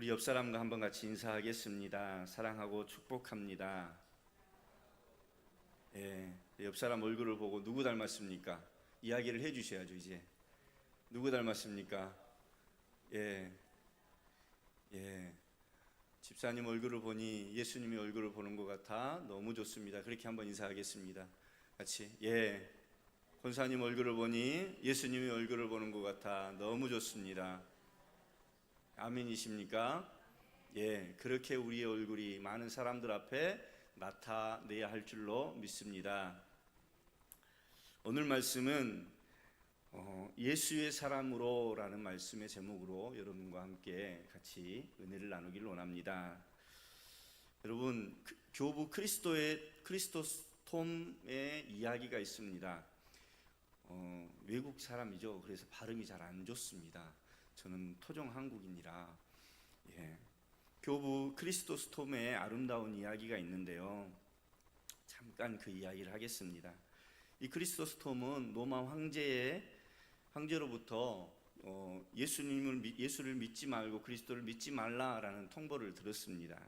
우리 옆 사람과 한번 같이 인사하겠습니다. 사랑하고 축복합니다. 예, 옆 사람 얼굴을 보고 누구 닮았습니까? 이야기를 해주셔야죠 이제. 누구 닮았습니까? 예, 예. 집사님 얼굴을 보니 예수님의 얼굴을 보는 것 같아 너무 좋습니다. 그렇게 한번 인사하겠습니다. 같이 예. 권사님 얼굴을 보니 예수님의 얼굴을 보는 것 같아 너무 좋습니다. 아멘이십니까? 예, 그렇게 우리의 얼굴이 많은 사람들 앞에 나타내야 할 줄로 믿습니다. 오늘 말씀은 어, 예수의 사람으로라는 말씀의 제목으로 여러분과 함께 같이 은혜를 나누기를 원합니다. 여러분 그- 교부 크리스도의 크리스토스톰의 이야기가 있습니다. 어, 외국 사람이죠. 그래서 발음이 잘 안 좋습니다. 저는 토종 한국인이라 예. 교부 크리스토스톰의 아름다운 이야기가 있는데요. 잠깐 그 이야기를 하겠습니다. 이 크리스토스톰은 로마 황제의 황제로부터 어, 예수님을 믿- 예수를 믿지 말고 그리스도를 믿지 말라라는 통보를 들었습니다.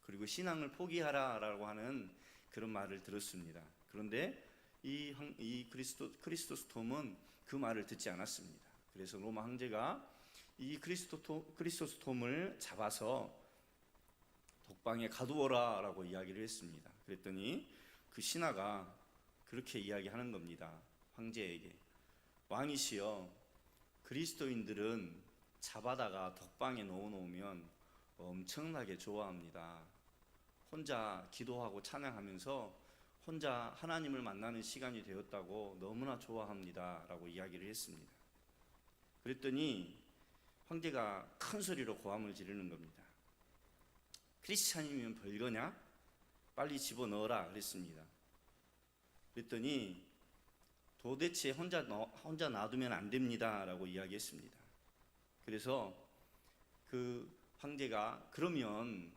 그리고 신앙을 포기하라라고 하는 그런 말을 들었습니다. 그런데 이, 황- 이 크리스토 크리스토스톰은 그 말을 듣지 않았습니다. 그래서 로마 황제가 이 크리스토토, 크리스토스톰을 잡아서 독방에 가두어라라고 이야기를 했습니다. 그랬더니 그 신하가 그렇게 이야기하는 겁니다. 황제에게 왕이시여 그리스도인들은 잡아다가 독방에 넣어놓으면 엄청나게 좋아합니다. 혼자 기도하고 찬양하면서 혼자 하나님을 만나는 시간이 되었다고 너무나 좋아합니다 라고 이야기를 했습니다. 그랬더니 황제가 큰 소리로 고함을 지르는 겁니다. 크리스찬이면 별거냐? 빨리 집어넣어라 그랬습니다. 그랬더니 도대체 혼자 넣, 혼자 놔두면 안 됩니다라고 이야기했습니다. 그래서 그 황제가 그러면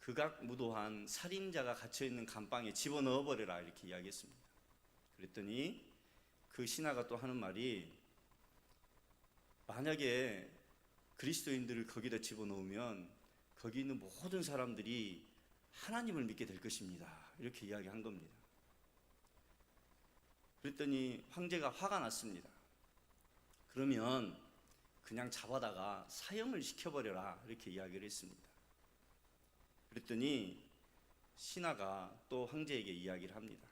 극악무도한 살인자가 갇혀 있는 감방에 집어넣어 버려라 이렇게 이야기했습니다. 그랬더니 그 신하가 또 하는 말이 만약에 그리스도인들을 거기다 집어넣으면 거기 있는 모든 사람들이 하나님을 믿게 될 것입니다. 이렇게 이야기한 겁니다. 그랬더니 황제가 화가 났습니다. 그러면 그냥 잡아다가 사형을 시켜버려라 이렇게 이야기를 했습니다. 그랬더니 신하가 또 황제에게 이야기를 합니다.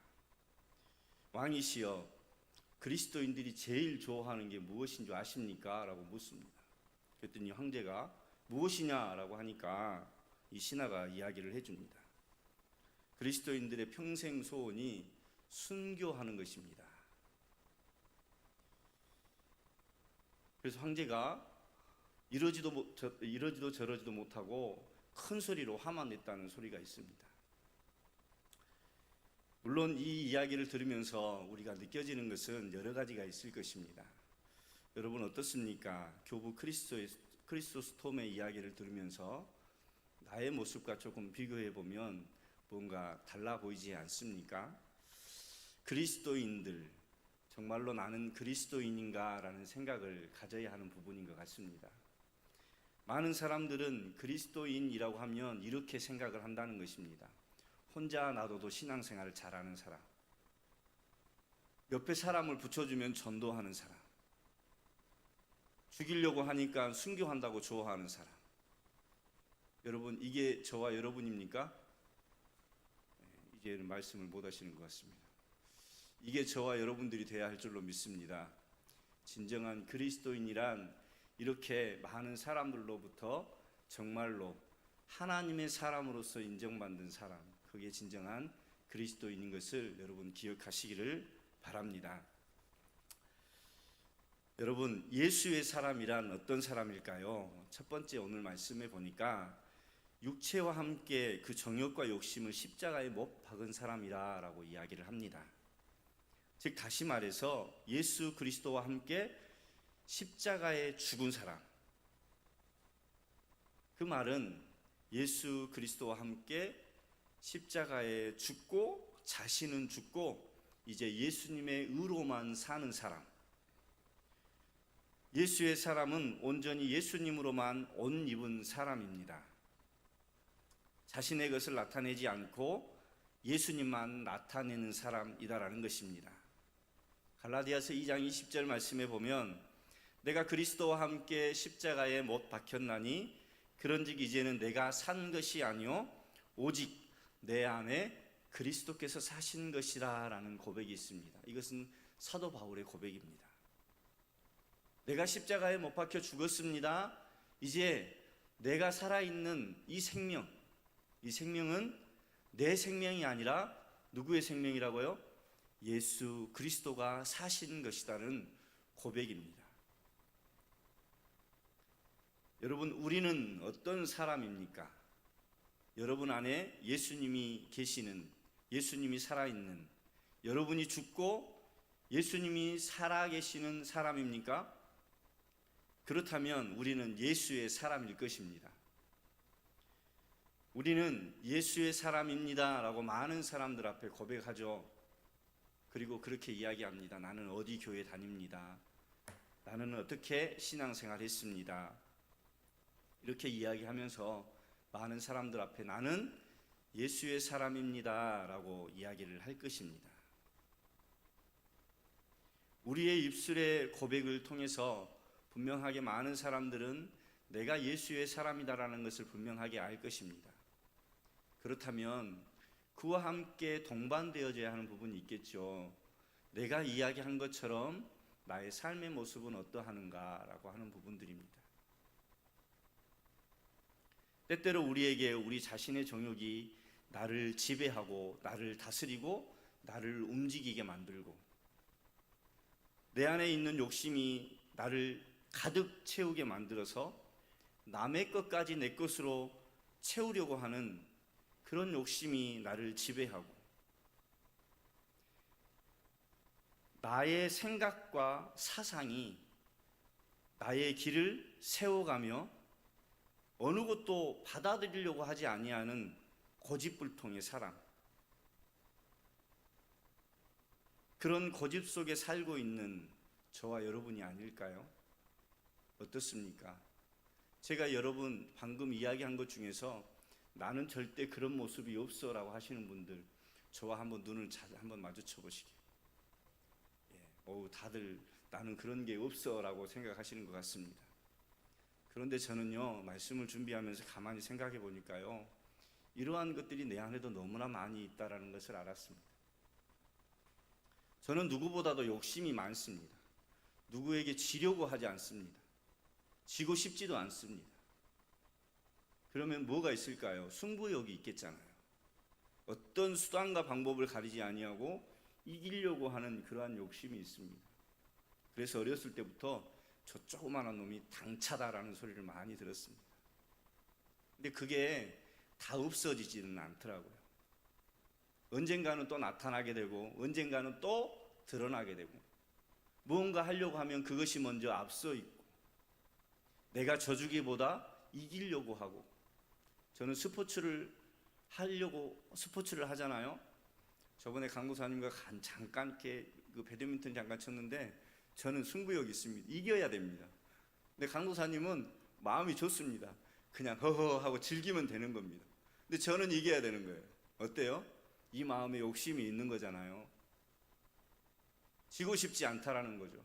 왕이시여 그리스도인들이 제일 좋아하는 게 무엇인 줄 아십니까? 라고 묻습니다. 그랬더니 황제가 무엇이냐라고 하니까 이 신하가 이야기를 해줍니다. 그리스도인들의 평생 소원이 순교하는 것입니다. 그래서 황제가 이러지도 못, 저, 이러지도 저러지도 못하고 큰 소리로 화만 냈다는 소리가 있습니다. 물론 이 이야기를 들으면서 우리가 느껴지는 것은 여러 가지가 있을 것입니다. 여러분 어떻습니까? 교부 크리스토스톰의 이야기를 들으면서 나의 모습과 조금 비교해 보면 뭔가 달라 보이지 않습니까? 그리스도인들 정말로 나는 그리스도인인가라는 생각을 가져야 하는 부분인 것 같습니다. 많은 사람들은 그리스도인이라고 하면 이렇게 생각을 한다는 것입니다. 혼자 놔둬도 신앙생활을 잘하는 사람. 옆에 사람을 붙여주면 전도하는 사람. 죽이려고 하니까 순교한다고 좋아하는 사람. 여러분, 이게 저와 여러분입니까? 네, 이제는 말씀을 못 하시는 것 같습니다. 이게 저와 여러분들이 돼야 할 줄로 믿습니다. 진정한 그리스도인이란 이렇게 많은 사람들로부터 정말로 하나님의 사람으로서 인정받는 사람, 그게 진정한 그리스도인인 것을 여러분 기억하시기를 바랍니다. 여러분, 예수의 사람이란 어떤 사람일까요? 첫 번째 오늘 말씀에 보니까 육체와 함께 그 정욕과 욕심을 십자가에 못 박은 사람이라라고 이야기를 합니다. 즉 다시 말해서 예수 그리스도와 함께 십자가에 죽은 사람. 그 말은 예수 그리스도와 함께 십자가에 죽고 자신은 죽고 이제 예수님의 의로만 사는 사람. 예수의 사람은 온전히 예수님으로만 옷 입은 사람입니다. 자신의 것을 나타내지 않고 예수님만 나타내는 사람이다라는 것입니다. 갈라디아서 2장 20절 말씀에 보면 내가 그리스도와 함께 십자가에 못 박혔나니 그런즉 이제는 내가 산 것이 아니요 오직 내 안에 그리스도께서 사신 것이라라는 고백이 있습니다. 이것은 사도 바울의 고백입니다. 내가 십자가에 못 박혀 죽었습니다. 이제 내가 살아있는 이 생명, 이 생명은 내 생명이 아니라 누구의 생명이라고요? 예수 그리스도가 사신 것이라는 고백입니다. 여러분, 우리는 어떤 사람입니까? 여러분 안에 예수님이 계시는, 예수님이 살아있는, 여러분이 죽고 예수님이 살아계시는 사람입니까? 그렇다면 우리는 예수의 사람일 것입니다. 우리는 예수의 사람입니다. 라고 많은 사람들 앞에 고백하죠. 그리고 그렇게 이야기합니다. 나는 어디 교회 다닙니다. 나는 어떻게 신앙생활 했습니다. 이렇게 이야기하면서 많은 사람들 앞에 나는 예수의 사람입니다. 라고 이야기를 할 것입니다. 우리의 입술의 고백을 통해서 분명하게 많은 사람들은 내가 예수의 사람이다라는 것을 분명하게 알 것입니다. 그렇다면 그와 함께 동반되어져야 하는 부분이 있겠죠. 내가 이야기한 것처럼 나의 삶의 모습은 어떠하는가라고 하는 부분들입니다. 때때로 우리에게 우리 자신의 정욕이 나를 지배하고 나를 다스리고 나를 움직이게 만들고 내 안에 있는 욕심이 나를 가득 채우게 만들어서 남의 것까지 내 것으로 채우려고 하는 그런 욕심이 나를 지배하고 나의 생각과 사상이 나의 길을 세워가며 어느 것도 받아들이려고 하지 아니하는 고집불통의 사람 그런 고집 속에 살고 있는 저와 여러분이 아닐까요? 어떻습니까? 제가 여러분 방금 이야기한 것 중에서 나는 절대 그런 모습이 없어라고 하시는 분들 저와 한번 눈을 한번 마주쳐 보시게. 예, 오 다들 나는 그런 게 없어라고 생각하시는 것 같습니다. 그런데 저는요 말씀을 준비하면서 가만히 생각해 보니까요 이러한 것들이 내 안에도 너무나 많이 있다라는 것을 알았습니다. 저는 누구보다도 욕심이 많습니다. 누구에게 지려고 하지 않습니다. 지고 싶지도 않습니다. 그러면 뭐가 있을까요? 승부욕이 있겠잖아요. 어떤 수단과 방법을 가리지 아니하고 이기려고 하는 그러한 욕심이 있습니다. 그래서 어렸을 때부터 저 조그마한 놈이 당차다라는 소리를 많이 들었습니다. 근데 그게 다 없어지지는 않더라고요. 언젠가는 또 나타나게 되고 언젠가는 또 드러나게 되고 무언가 하려고 하면 그것이 먼저 앞서 있고 내가 져주기보다 이기려고 하고 저는 스포츠를 하려고 스포츠를 하잖아요. 저번에 강도사님과 잠깐 그 배드민턴 잠깐 쳤는데 저는 승부욕이 있습니다. 이겨야 됩니다. 근데 강도사님은 마음이 좋습니다. 그냥 허허 하고 즐기면 되는 겁니다. 근데 저는 이겨야 되는 거예요. 어때요? 이 마음에 욕심이 있는 거잖아요. 지고 싶지 않다라는 거죠.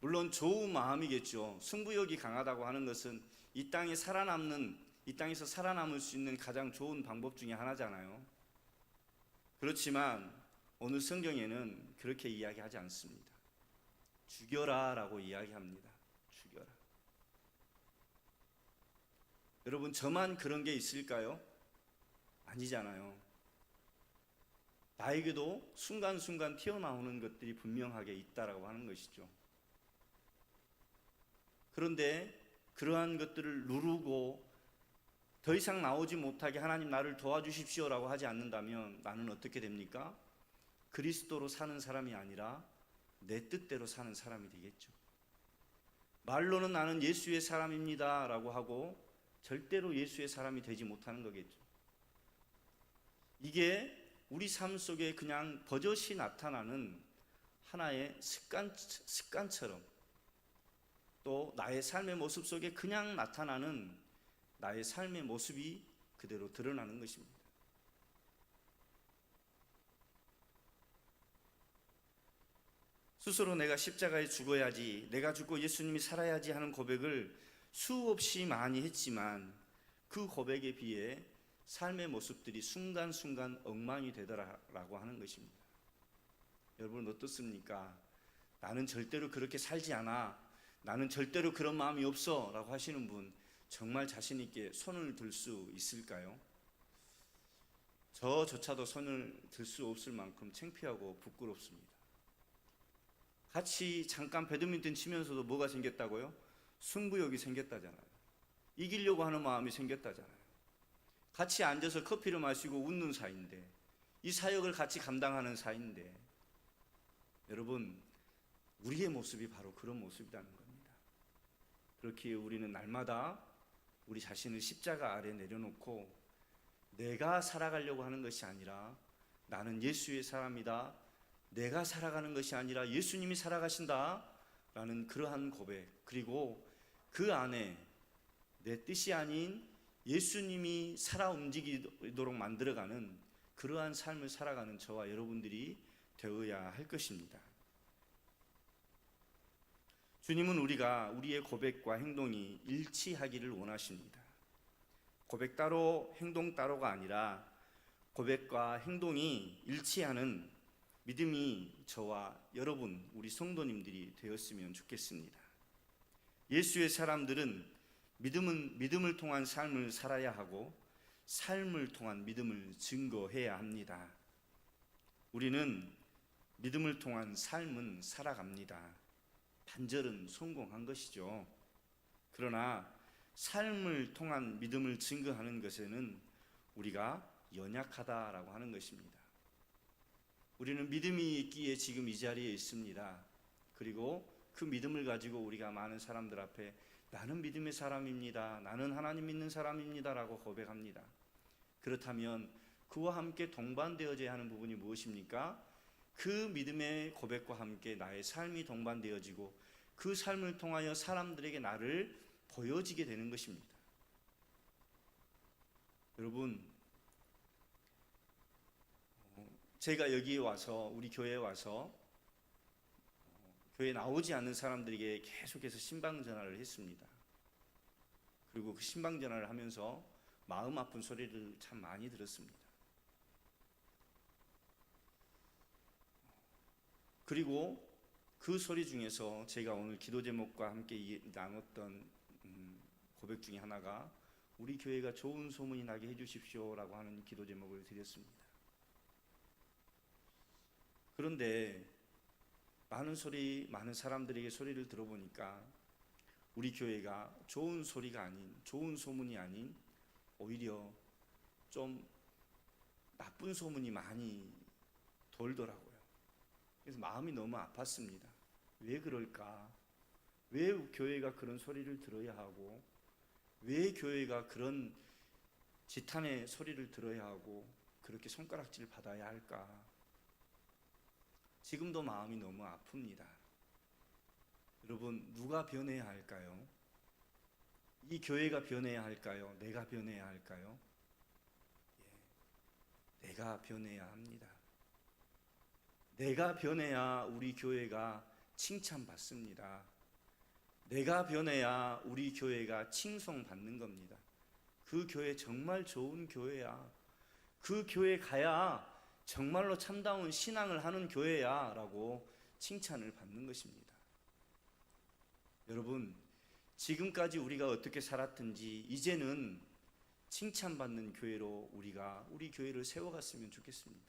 물론 좋은 마음이겠죠. 승부욕이 강하다고 하는 것은 이 땅에 살아남는 이 땅에서 살아남을 수 있는 가장 좋은 방법 중에 하나잖아요. 그렇지만 오늘 성경에는 그렇게 이야기하지 않습니다. 죽여라라고 이야기합니다. 죽여라. 여러분 저만 그런 게 있을까요? 아니잖아요. 나에게도 순간순간 튀어나오는 것들이 분명하게 있다라고 하는 것이죠. 그런데 그러한 것들을 누르고 더 이상 나오지 못하게 하나님 나를 도와주십시오라고 하지 않는다면 나는 어떻게 됩니까? 그리스도로 사는 사람이 아니라 내 뜻대로 사는 사람이 되겠죠. 말로는 나는 예수의 사람입니다라고 하고 절대로 예수의 사람이 되지 못하는 거겠죠. 이게 우리 삶 속에 그냥 버젓이 나타나는 하나의 습관, 습관처럼 또 나의 삶의 모습 속에 그냥 나타나는 나의 삶의 모습이 그대로 드러나는 것입니다. 스스로 내가 십자가에 죽어야지, 내가 죽고 예수님이 살아야지 하는 고백을 수없이 많이 했지만 그 고백에 비해 삶의 모습들이 순간순간 엉망이 되더라라고 하는 것입니다. 여러분 어떻습니까? 나는 절대로 그렇게 살지 않아. 나는 절대로 그런 마음이 없어. 라고 하시는 분 정말 자신 있게 손을 들 수 있을까요? 저조차도 손을 들 수 없을 만큼 창피하고 부끄럽습니다. 같이 잠깐 배드민턴 치면서도 뭐가 생겼다고요? 승부욕이 생겼다잖아요. 이기려고 하는 마음이 생겼다잖아요. 같이 앉아서 커피를 마시고 웃는 사이인데 이 사역을 같이 감당하는 사이인데 여러분 우리의 모습이 바로 그런 모습이라는 겁니다. 그렇게 우리는 날마다 우리 자신을 십자가 아래 내려놓고 내가 살아가려고 하는 것이 아니라 나는 예수의 사람이다. 내가 살아가는 것이 아니라 예수님이 살아가신다. 라는 그러한 고백. 그리고 그 안에 내 뜻이 아닌 예수님이 살아 움직이도록 만들어가는 그러한 삶을 살아가는 저와 여러분들이 되어야 할 것입니다. 주님은 우리가 우리의 고백과 행동이 일치하기를 원하십니다. 고백 따로 행동 따로가 아니라 고백과 행동이 일치하는 믿음이 저와 여러분 우리 성도님들이 되었으면 좋겠습니다. 예수의 사람들은 믿음은 믿음을 통한 삶을 살아야 하고 삶을 통한 믿음을 증거해야 합니다. 우리는 믿음을 통한 삶은 살아갑니다. 반절은 성공한 것이죠. 그러나 삶을 통한 믿음을 증거하는 것에는 우리가 연약하다라고 하는 것입니다. 우리는 믿음이 있기에 지금 이 자리에 있습니다. 그리고 그 믿음을 가지고 우리가 많은 사람들 앞에 나는 믿음의 사람입니다. 나는 하나님 믿는 사람입니다라고 고백합니다. 그렇다면 그와 함께 동반되어져야 하는 부분이 무엇입니까? 그 믿음의 고백과 함께 나의 삶이 동반되어지고 그 삶을 통하여 사람들에게 나를 보여지게 되는 것입니다. 여러분, 어, 제가 여기에 와서 우리 교회에 와서 어, 교회 나오지 않는 사람들에게 계속해서 신방 전화를 했습니다. 그리고 그 신방 전화를 하면서 마음 아픈 소리를 참 많이 들었습니다. 그리고 그 소리 중에서 제가 오늘 기도 제목과 함께 나눴던 음, 고백 중에 하나가 우리 교회가 좋은 소문이 나게 해주십시오라고 하는 기도 제목을 드렸습니다. 그런데 많은 소리, 많은 사람들에게 소리를 들어보니까 우리 교회가 좋은 소리가 아닌, 좋은 소문이 아닌 오히려 좀 나쁜 소문이 많이 돌더라고요. 그래서 마음이 너무 아팠습니다. 왜 그럴까? 왜 교회가 그런 소리를 들어야 하고, 왜 교회가 그런 지탄의 소리를 들어야 하고, 그렇게 손가락질 받아야 할까? 지금도 마음이 너무 아픕니다. 여러분, 누가 변해야 할까요? 이 교회가 변해야 할까요? 내가 변해야 할까요? 예, 내가 변해야 합니다. 내가 변해야 우리 교회가 칭찬받습니다. 내가 변해야 우리 교회가 칭송받는 겁니다. 그 교회 정말 좋은 교회야. 그 교회 가야 정말로 참다운 신앙을 하는 교회야. 라고 칭찬을 받는 것입니다. 여러분, 지금까지 우리가 어떻게 살았든지 이제는 칭찬받는 교회로 우리가 우리 교회를 세워갔으면 좋겠습니다.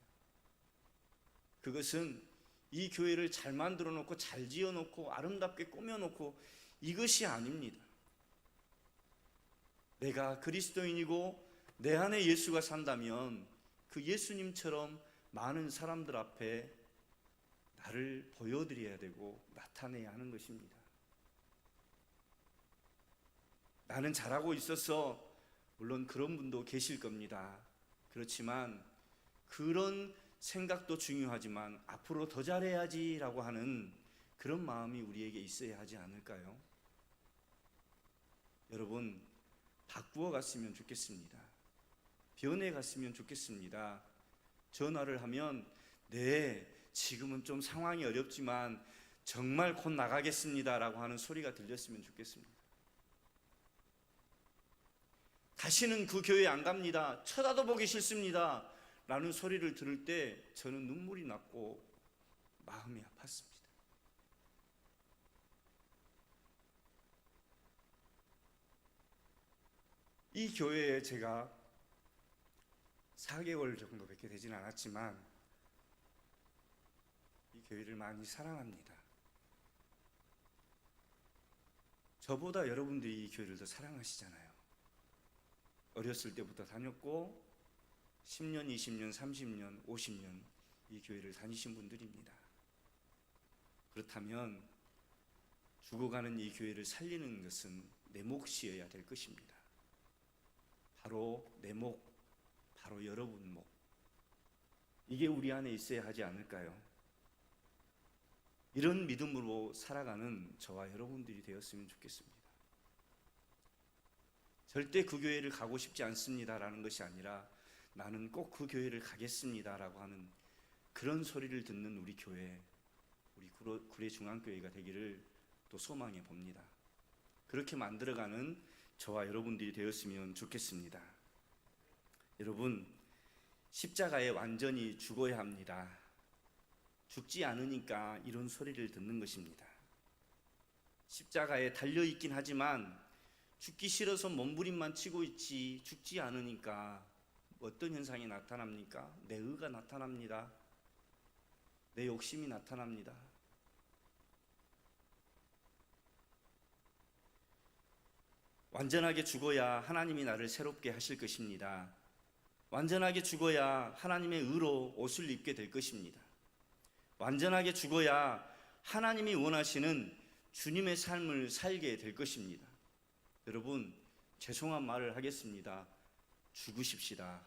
그것은 이 교회를 잘 만들어 놓고 잘 지어 놓고 아름답게 꾸며 놓고 이것이 아닙니다. 내가 그리스도인이고 내 안에 예수가 산다면 그 예수님처럼 많은 사람들 앞에 나를 보여드려야 되고 나타내야 하는 것입니다. 나는 잘하고 있어서 물론 그런 분도 계실 겁니다. 그렇지만 그런 생각도 중요하지만 앞으로 더 잘해야지라고 하는 그런 마음이 우리에게 있어야 하지 않을까요? 여러분 바꾸어 갔으면 좋겠습니다. 변해 갔으면 좋겠습니다. 전화를 하면 네, 지금은 좀 상황이 어렵지만 정말 곧 나가겠습니다라고 하는 소리가 들렸으면 좋겠습니다. 다시는 그 교회 안 갑니다. 쳐다도 보기 싫습니다. 라는 소리를 들을 때 저는 눈물이 났고 마음이 아팠습니다. 이 교회에 제가 4개월 정도밖에 되진 않았지만 이 교회를 많이 사랑합니다. 저보다 여러분들이 이 교회를 더 사랑하시잖아요. 어렸을 때부터 다녔고 10년, 20년, 30년, 50년 이 교회를 다니신 분들입니다. 그렇다면 죽어가는 이 교회를 살리는 것은 내 몫이어야 될 것입니다. 바로 내 목, 바로 여러분 목. 이게 우리 안에 있어야 하지 않을까요? 이런 믿음으로 살아가는 저와 여러분들이 되었으면 좋겠습니다. 절대 그 교회를 가고 싶지 않습니다라는 것이 아니라 나는 꼭 그 교회를 가겠습니다라고 하는 그런 소리를 듣는 우리 교회, 우리 구례 중앙교회가 되기를 또 소망해 봅니다. 그렇게 만들어가는 저와 여러분들이 되었으면 좋겠습니다. 여러분, 십자가에 완전히 죽어야 합니다. 죽지 않으니까 이런 소리를 듣는 것입니다. 십자가에 달려 있긴 하지만 죽기 싫어서 몸부림만 치고 있지 죽지 않으니까 어떤 현상이 나타납니까? 내 의가 나타납니다. 내 욕심이 나타납니다. 완전하게 죽어야 하나님이 나를 새롭게 하실 것입니다. 완전하게 죽어야 하나님의 의로 옷을 입게 될 것입니다. 완전하게 죽어야 하나님이 원하시는 주님의 삶을 살게 될 것입니다. 여러분, 죄송한 말을 하겠습니다. 죽으십시다.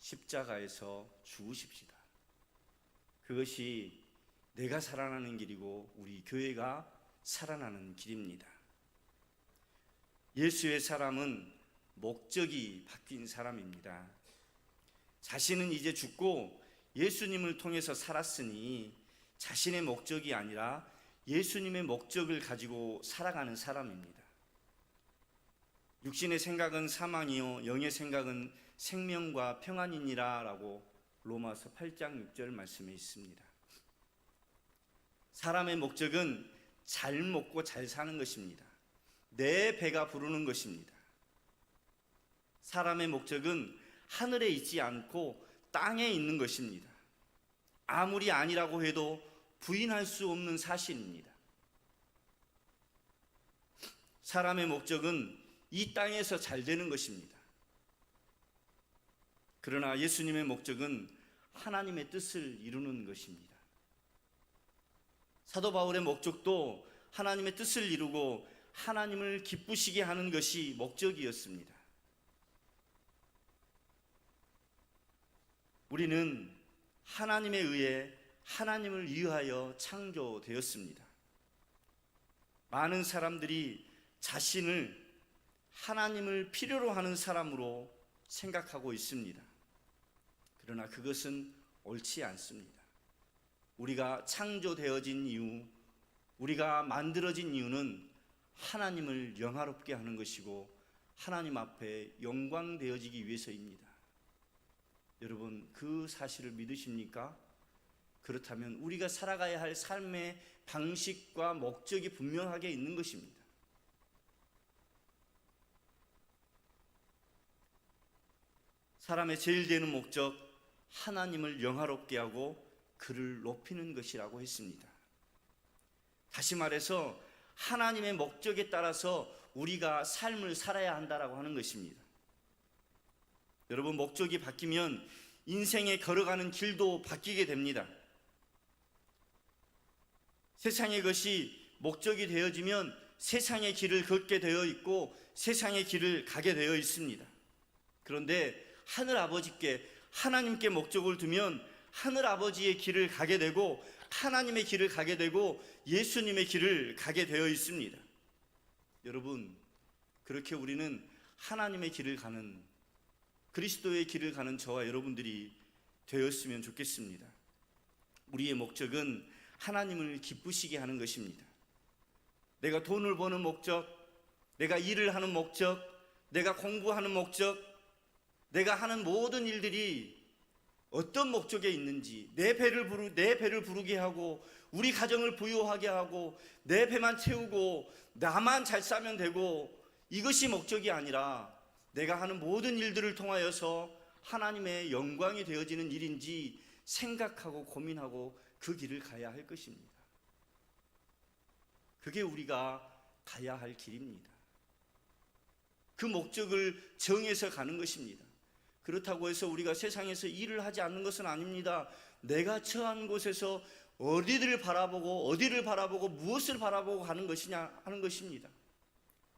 십자가에서 죽으십시다. 그것이 내가 살아나는 길이고 우리 교회가 살아나는 길입니다. 예수의 사람은 목적이 바뀐 사람입니다. 자신은 이제 죽고 예수님을 통해서 살았으니 자신의 목적이 아니라 예수님의 목적을 가지고 살아가는 사람입니다. 육신의 생각은 사망이요 영의 생각은 생명과 평안이니라라고 로마서 8장 6절 말씀에 있습니다. 사람의 목적은 잘 먹고 잘 사는 것입니다. 내 배가 부르는 것입니다. 사람의 목적은 하늘에 있지 않고 땅에 있는 것입니다. 아무리 아니라고 해도 부인할 수 없는 사실입니다. 사람의 목적은 이 땅에서 잘 되는 것입니다. 그러나 예수님의 목적은 하나님의 뜻을 이루는 것입니다. 사도 바울의 목적도 하나님의 뜻을 이루고 하나님을 기쁘시게 하는 것이 목적이었습니다. 우리는 하나님에 의해 하나님을 위하여 창조되었습니다. 많은 사람들이 자신을 하나님을 필요로 하는 사람으로 생각하고 있습니다. 그러나 그것은 옳지 않습니다. 우리가 창조되어진 이유, 우리가 만들어진 이유는 하나님을 영화롭게 하는 것이고 하나님 앞에 영광되어지기 위해서입니다. 여러분 그 사실을 믿으십니까? 그렇다면 우리가 살아가야 할 삶의 방식과 목적이 분명하게 있는 것입니다. 사람의 제일 되는 목적 하나님을 영화롭게 하고 그를 높이는 것이라고 했습니다. 다시 말해서 하나님의 목적에 따라서 우리가 삶을 살아야 한다라고 하는 것입니다. 여러분 목적이 바뀌면 인생에 걸어가는 길도 바뀌게 됩니다. 세상의 것이 목적이 되어지면 세상의 길을 걷게 되어 있고 세상의 길을 가게 되어 있습니다. 그런데 하늘 아버지께 하나님께 목적을 두면 하늘 아버지의 길을 가게 되고 하나님의 길을 가게 되고 예수님의 길을 가게 되어 있습니다. 여러분, 그렇게 우리는 하나님의 길을 가는 그리스도의 길을 가는 저와 여러분들이 되었으면 좋겠습니다. 우리의 목적은 하나님을 기쁘시게 하는 것입니다. 내가 돈을 버는 목적, 내가 일을 하는 목적, 내가 공부하는 목적, 내가 하는 모든 일들이 어떤 목적에 있는지 내 배를 부르 내 배를 부르게 하고 우리 가정을 부유하게 하고 내 배만 채우고 나만 잘 싸면 되고 이것이 목적이 아니라 내가 하는 모든 일들을 통하여서 하나님의 영광이 되어지는 일인지 생각하고 고민하고 그 길을 가야 할 것입니다. 그게 우리가 가야 할 길입니다. 그 목적을 정해서 가는 것입니다. 그렇다고 해서 우리가 세상에서 일을 하지 않는 것은 아닙니다. 내가 처한 곳에서 어디를 바라보고 어디를 바라보고 무엇을 바라보고 가는 것이냐 하는 것입니다.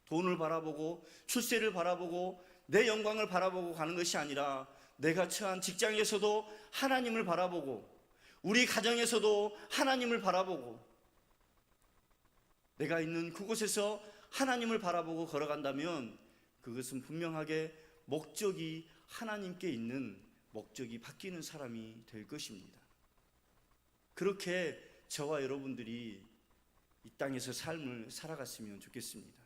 돈을 바라보고 출세를 바라보고 내 영광을 바라보고 가는 것이 아니라 내가 처한 직장에서도 하나님을 바라보고 우리 가정에서도 하나님을 바라보고 내가 있는 그곳에서 하나님을 바라보고 걸어간다면 그것은 분명하게 목적이 하나님께 있는 목적이 바뀌는 사람이 될 것입니다. 그렇게 저와 여러분들이 이 땅에서 삶을 살아갔으면 좋겠습니다.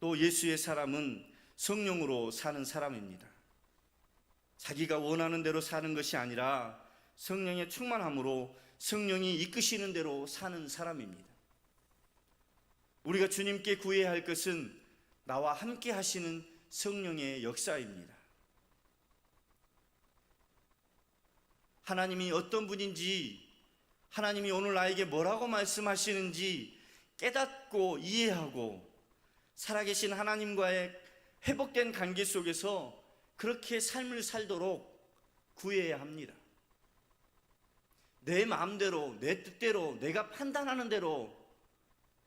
또 예수의 사람은 성령으로 사는 사람입니다. 자기가 원하는 대로 사는 것이 아니라 성령의 충만함으로 성령이 이끄시는 대로 사는 사람입니다. 우리가 주님께 구해야 할 것은 나와 함께 하시는 성령의 역사입니다. 하나님이 어떤 분인지, 하나님이 오늘 나에게 뭐라고 말씀하시는지 깨닫고 이해하고 살아계신 하나님과의 회복된 관계 속에서 그렇게 삶을 살도록 구해야 합니다. 내 마음대로, 내 뜻대로, 내가 판단하는 대로,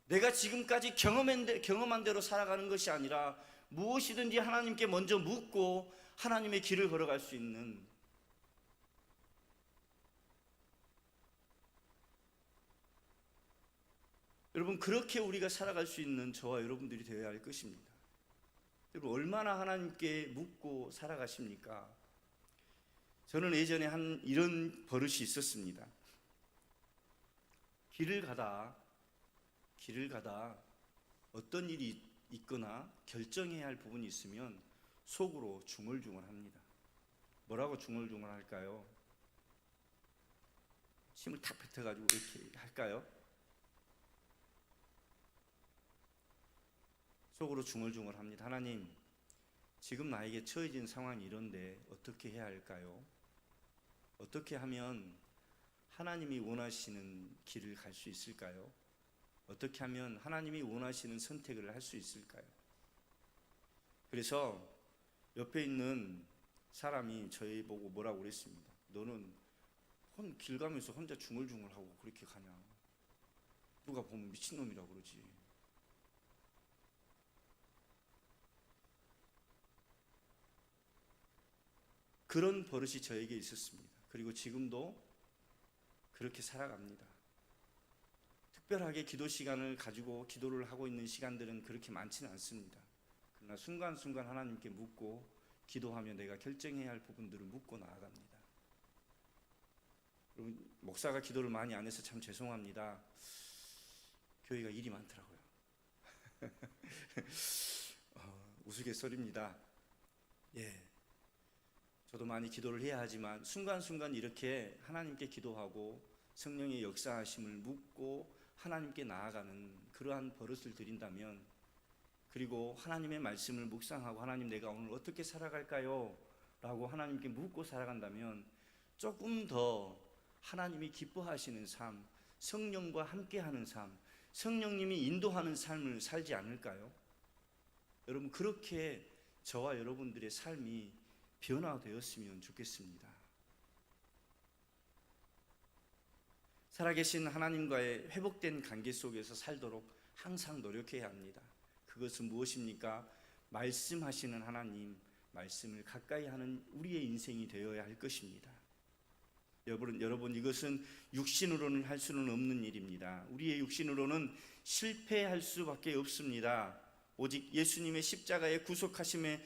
내가 지금까지 경험한, 대로 살아가는 것이 아니라 무엇이든지 하나님께 먼저 묻고 하나님의 길을 걸어갈 수 있는 여러분 그렇게 우리가 살아갈 수 있는 저와 여러분들이 되어야 할 것입니다. 여러분 얼마나 하나님께 묻고 살아가십니까? 저는 예전에 한 이런 버릇이 있었습니다. 길을 가다 길을 가다 어떤 일이 있거나 결정해야 할 부분이 있으면 속으로 중얼중얼합니다. 뭐라고 중얼중얼할까요? 침을 탁 뱉어가지고 이렇게 할까요? 속으로 중얼중얼합니다. 하나님, 지금 나에게 처해진 상황이 이런데 어떻게 해야 할까요? 어떻게 하면 하나님이 원하시는 길을 갈 수 있을까요? 어떻게 하면 하나님이 원하시는 선택을 할 수 있을까요? 그래서 옆에 있는 사람이 저희 보고 뭐라고 그랬습니다. 너는 혼, 길 가면서 혼자 중얼중얼하고 그렇게 가냐? 누가 보면 미친놈이라고 그러지. 그런 버릇이 저에게 있었습니다. 그리고 지금도 그렇게 살아갑니다. 특별하게 기도 시간을 가지고 기도를 하고 있는 시간들은 그렇게 많지는 않습니다. 그러나 순간순간 하나님께 묻고 기도하며 내가 결정해야 할 부분들을 묻고 나아갑니다. 여러분, 목사가 기도를 많이 안 해서 참 죄송합니다. 교회가 일이 많더라고요. 어, 우스갯소리입니다. 예. 저도 많이 기도를 해야 하지만 순간순간 이렇게 하나님께 기도하고 성령의 역사하심을 묻고 하나님께 나아가는 그러한 버릇을 들인다면 그리고 하나님의 말씀을 묵상하고 하나님 내가 오늘 어떻게 살아갈까요? 라고 하나님께 묻고 살아간다면 조금 더 하나님이 기뻐하시는 삶, 성령과 함께하는 삶, 성령님이 인도하는 삶을 살지 않을까요? 여러분 그렇게 저와 여러분들의 삶이 변화되었으면 좋겠습니다. 살아계신 하나님과의 회복된 관계 속에서 살도록 항상 노력해야 합니다. 그것은 무엇입니까? 말씀하시는 하나님, 말씀을 가까이 하는 우리의 인생이 되어야 할 것입니다. 여러분, 여러분 이것은 육신으로는 할 수는 없는 일입니다. 우리의 육신으로는 실패할 수밖에 없습니다. 오직 예수님의 십자가의 구속하심의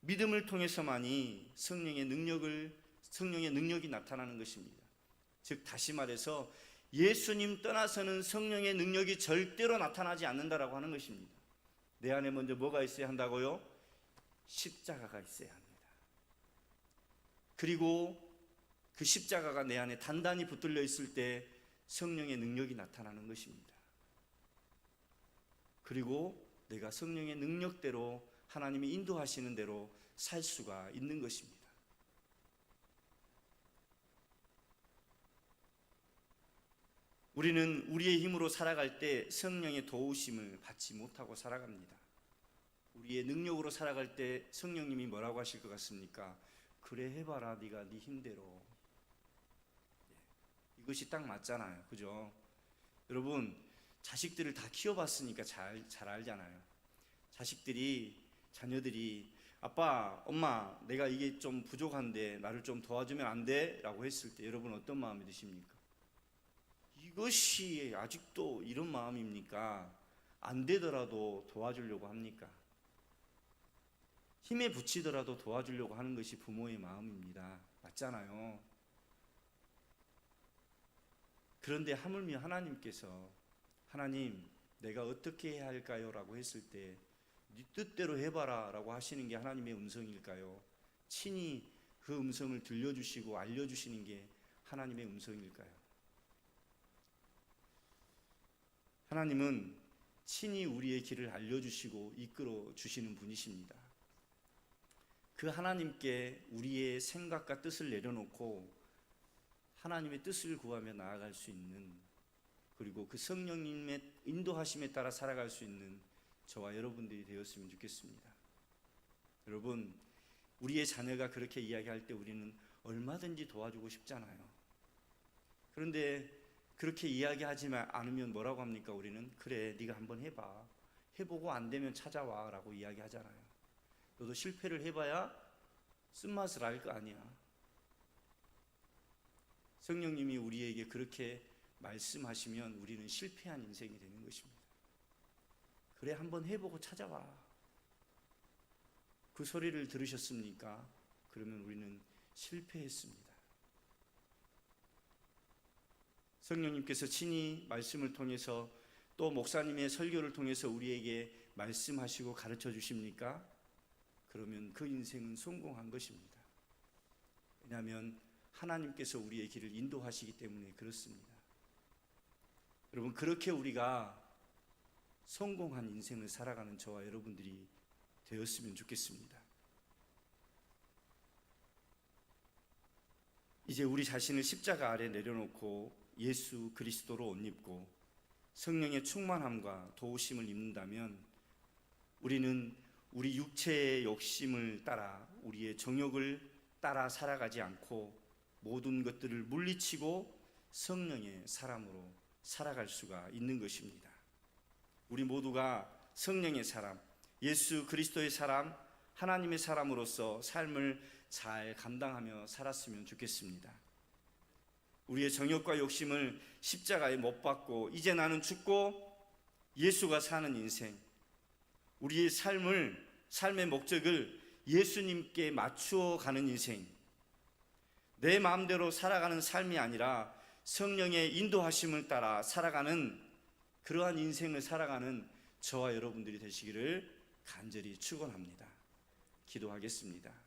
믿음을 통해서만이 성령의 능력을 성령의 능력이 나타나는 것입니다. 즉 다시 말해서 예수님 떠나서는 성령의 능력이 절대로 나타나지 않는다라고 하는 것입니다. 내 안에 먼저 뭐가 있어야 한다고요? 십자가가 있어야 합니다. 그리고 그 십자가가 내 안에 단단히 붙들려 있을 때 성령의 능력이 나타나는 것입니다. 그리고 내가 성령의 능력대로 하나님이 인도하시는 대로 살 수가 있는 것입니다. 우리는 우리의 힘으로 살아갈 때 성령의 도우심을 받지 못하고 살아갑니다. 우리의 능력으로 살아갈 때 성령님이 뭐라고 하실 것 같습니까? 그래 해봐라 네가 네 힘대로 예, 이것이 딱 맞잖아요 그죠 여러분 자식들을 다 키워봤으니까 잘, 잘 알잖아요 자식들이 자녀들이 아빠 엄마 내가 이게 좀 부족한데 나를 좀 도와주면 안 돼? 라고 했을 때 여러분 어떤 마음이 드십니까? 이것이 아직도 이런 마음입니까? 안 되더라도 도와주려고 합니까? 힘에 부치더라도 도와주려고 하는 것이 부모의 마음입니다. 맞잖아요. 그런데 하물며 하나님께서 하나님 내가 어떻게 해야 할까요? 라고 했을 때 네 뜻대로 해봐라 라고 하시는 게 하나님의 음성일까요? 친히 그 음성을 들려주시고 알려주시는 게 하나님의 음성일까요? 하나님은 친히 우리의 길을 알려주시고 이끌어 주시는 분이십니다. 그 하나님께 우리의 생각과 뜻을 내려놓고 하나님의 뜻을 구하며 나아갈 수 있는 그리고 그 성령님의 인도하심에 따라 살아갈 수 있는 저와 여러분들이 되었으면 좋겠습니다. 여러분, 우리의 자녀가 그렇게 이야기할 때 우리는 얼마든지 도와주고 싶잖아요. 그런데 그렇게 이야기하지 않으면 뭐라고 합니까? 우리는 그래, 네가 한번 해봐. 해보고 안 되면 찾아와라고 이야기하잖아요. 너도 실패를 해봐야 쓴맛을 알 거 아니야. 성령님이 우리에게 그렇게 말씀하시면 우리는 실패한 인생이 되는 것입니다. 그래, 한번 해보고 찾아와. 그 소리를 들으셨습니까? 그러면 우리는 실패했습니다. 성령님께서 친히 말씀을 통해서 또 목사님의 설교를 통해서 우리에게 말씀하시고 가르쳐 주십니까? 그러면 그 인생은 성공한 것입니다. 왜냐하면 하나님께서 우리의 길을 인도하시기 때문에 그렇습니다. 여러분, 그렇게 우리가 성공한 인생을 살아가는 저와 여러분들이 되었으면 좋겠습니다. 이제 우리 자신을 십자가 아래 내려놓고 예수 그리스도로 옷 입고 성령의 충만함과 도우심을 입는다면 우리는 우리 육체의 욕심을 따라 우리의 정욕을 따라 살아가지 않고 모든 것들을 물리치고 성령의 사람으로 살아갈 수가 있는 것입니다. 우리 모두가 성령의 사람, 예수 그리스도의 사람, 하나님의 사람으로서 삶을 잘 감당하며 살았으면 좋겠습니다. 우리의 정욕과 욕심을 십자가에 못 박고 이제 나는 죽고 예수가 사는 인생, 우리의 삶을 삶의 목적을 예수님께 맞추어 가는 인생, 내 마음대로 살아가는 삶이 아니라 성령의 인도하심을 따라 살아가는 그러한 인생을 살아가는 저와 여러분들이 되시기를 간절히 축원합니다. 기도하겠습니다.